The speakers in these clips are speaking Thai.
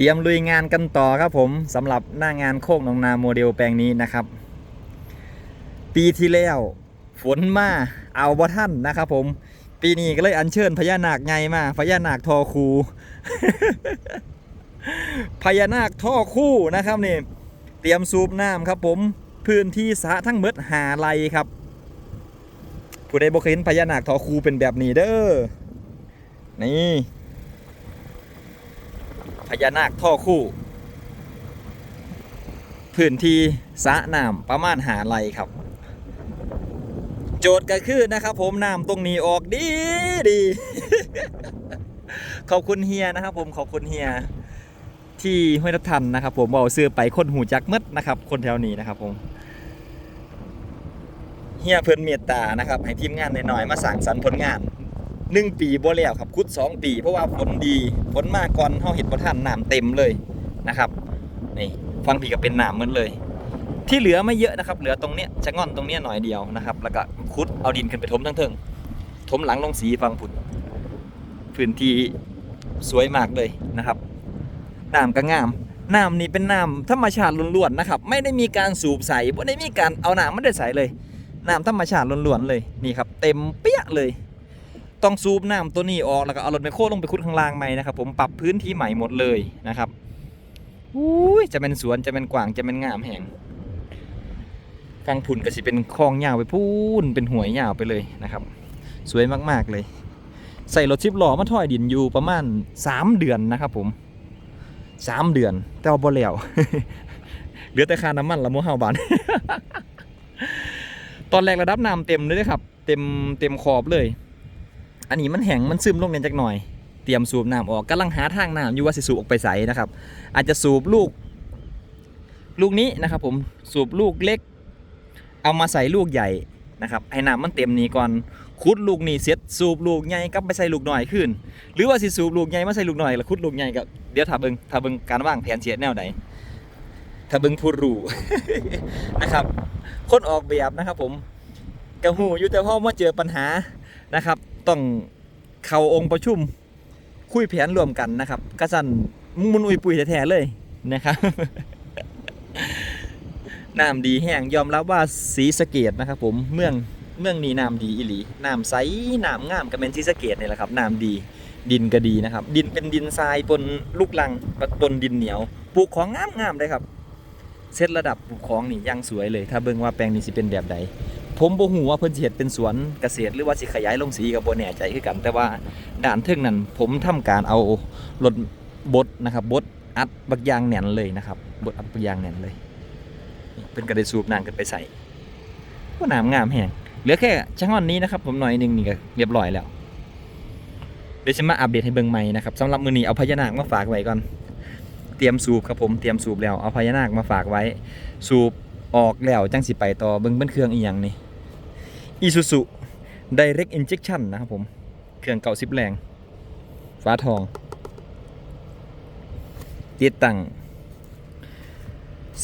เตรียมลุยงานกันต่อครับผมสำหรับหน้างานโคกหนองนาโมเดลแปลงนี้นะครับ ปีที่แล้วฝนมาเอาบ่ท่านนะครับ ผม ปีนี้ก็เลยอัญเชิญพญานาคไงมาพญานาคทอคูพญานาคท่อคู่นะครับนี่เตรียมสูบน้ำครับ ผมพื้นที่สะทั้งหมดหาไรครับ ผู้ใดบ่เคยเห็นพญานาคทอคูเป็นแบบนี้เด้อนี่ พญานาคท่อคู่พื้นที่สะน้ำประมาณหาไรครับ โจทย์ก็คือนะครับ ผมน้ำตรงนี้ออกดีดีขอบคุณเฮียนะครับ ผมขอบคุณเฮียที่ห้วยทับทันนะครับ ผมบอกซื้อไปคนหูจักมืดนะครับ คนแถวนี้นะครับ ผมเฮียเพิ่นเมตตานะครับ ให้ทีมงานหน่อยๆมาสั่งสรรค์ผลงาน หนึ่งปีบ่แล้วครับคุดสองปี เพราะว่าฝนดีฝนมากก่อนเฮาเห็ดบ่ทันน้ำเต็มเลยนะครับนี่ฟังพี่ก็เป็นน้ำเหมือนเลย ที่เหลือไม่เยอะนะครับ เหลือตรงเนี้ยชะง่อนตรงเนี้ยหน่อยเดียวนะครับ แล้วก็คุดเอาดินขึ้นไปถมทั้งเทิงถมหลังลงสีฟังผุดพื้นที่สวยมากเลยนะครับน้ำก็งามน้ำนี่เป็นน้ำธรรมชาติล้วนๆนะครับ ไม่ได้มีการสูบใส่ไม่ได้มีการเอาน้ำไม่ได้ใส่เลยน้ำธรรมชาติล้วนๆเลยนี่ครับ เต็มเปี้ยเลย ต้องสูบน้ำตัวนี้ออกแล้วก็เอารถไมโครลงไปขุดข้างล่างใหม่นะครับผมปรับพื้นที่ใหม่หมดเลยนะครับอุ้ยจะเป็นสวนจะเป็นกว้างจะเป็นงามแห่งฟังพุ่นก็สิเป็นคลองยาวไปพูนเป็นหวยยาวไปเลยนะครับ สวยมากๆเลย ใส่รถชิปล้อมาถอยดินอยู่ประมาณ 3 เดือนนะครับผมสามเดือนแต่ว่าบ่แล้วเหลือแต่ค่าน้ำมันละมัวเฮาบานตอนแรกระดับน้ำเต็มเลยครับ เต็มเต็มขอบเลย อันนี้มันแห้งมันซึมลงเนี่ยจักหน่อย เตรียมสูบน้ำออกกำลังหาทางน้ำอยู่ว่าสิสูบออกไปใสนะครับ อาจจะสูบลูก ลูกนี้นะครับ ผมสูบลูกเล็ก เอามาใส่ลูกใหญ่นะครับให้น้ำมันเต็มนี้ก่อนคุดลูกนี้เสร็จสูบลูกใหญ่กลับไปใส่ลูกหน่อยขึ้น หรือว่าสิสูบลูกใหญ่มาใส่ลูกหน่อยแล้วคุดลูกใหญ่ก็เดี๋ยวถ้าเบิงถ้าเบิงการวางแผนเสียแนวใดถ้าเบิงผู้รู้นะครับ คนออกแบบนะครับ ผมกระหูอยู่แต่พ่อมาเจอปัญหานะครับ ต้องเข้าองค์ประชุมคุยแผนรวมกันนะครับกระสันมุนอุยปุยแท้ๆเลยนะครับน้ำดีแห้งยอมรับว่าสีสะเกตนะครับ ผมเมืองเมืองนี้น้ำดีอีหลีน้ำใสน้ำงามก็เป็นสีสะเกตนี่แหละครับน้ำดีดินก็ดีนะครับ ดินเป็นดินทรายปนลูกลังปนดินเหนียวปลูกของงามงามๆเลยครับเซตระดับปลูกของนี่ยังสวยเลย ถ้าเบิ่งว่าแปลงนี้สิเป็นแบบใด ผมบ่ฮู้ว่าเพิ่นสิเฮ็ดเป็นสวนเกษตรหรือว่าสิขยายลงสีก็บ่แน่ใจคือกัน แต่ว่าด่านเทึงนั้นผมทำการเอารถบดนะครับบดอัดบักยางแน่นเลยนะครับบดอัดบักยางแน่นเลยเพิ่นก็ได้สูบน้ำกันไปใส่ว่าน้ำงามแฮงเหลือแค่ช่างอ่อนนี้นะครับ ผมหน่อยนึงนี่ก็เรียบร้อยแล้วเดี๋ยวฉันมาอัปเดตให้เบิ่งใหม่นะครับสำหรับมือนี้เอาพญานาคมาฝากไว้ก่อนเตรียมสูบครับผมเตรียมสูบแล้วเอาพญานาคมาฝากไว้ สูบออกแล้วจังสิไปต่อเบิ่งเป็นเครื่องอีหยังนี่ Isuzu Direct Injection นะครับผม เครื่องเก่าสิบแรง ฟ้าทองติดตั้ง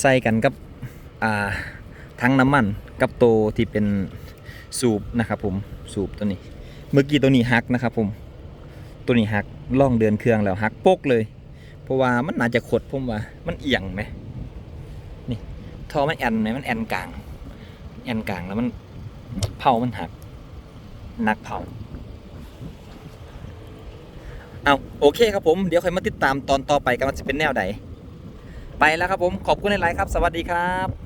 ใส่กันกับทั้งน้ำมันกับโตวที่เป็นสูบนะครับผมสูบตัวนี้ เมื่อกี้ตัวนี้ฮักนะครับผมตัวนี้หักล่องเดินเครื่องแล้วหักโปกเลย เพราะว่ามันน่าจะขดผมว่ามันเอียงไหมนี่ท่อมันแอนไหมมันแอนกลางแอนกลางแล้วมัน เผามันหัก นักเผาเอาโอเคครับผม เดี๋ยวค่อยมาติดตามตอนต่อไปกันว่าจะเป็นแนวใด ไปแล้วครับผม ขอบคุณหลาย ๆ ครับ สวัสดีครับ